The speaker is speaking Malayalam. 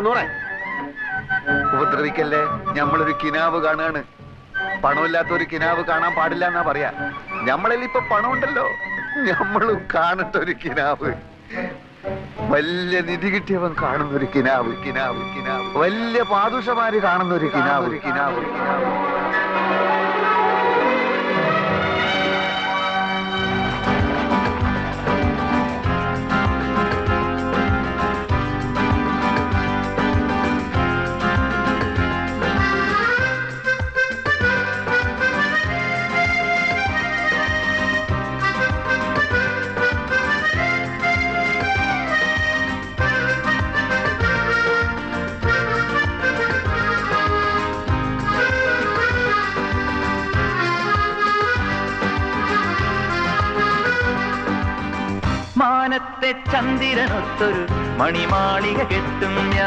നൂറെ. ഉപദ്രവിക്കല്ലേ? ഞമ്മളൊരു കിനാവ് കാണാണ്. പണമില്ലാത്ത ഒരു കിനാവ് കാണാൻ പാടില്ല എന്നാ പറയാ. ഞമ്മളിൽ ഇപ്പൊ പണമുണ്ടല്ലോ. ഞമ്മളും കാണട്ടെ ഒരു കിനാവ്. വലിയ നിധി കിട്ടിയവൻ കാണുന്ന ഒരു കിനാവ് കിനാവ് കിനാവ്. വലിയ പാദുഷമാര് കാണുന്ന ഒരു കിനാവ് കിനാവ് കിനാവ്. മാനത്തെ ചന്ദ്രനൊത്തൊരു മണിമാളിക കെട്ടും ഞാൻ.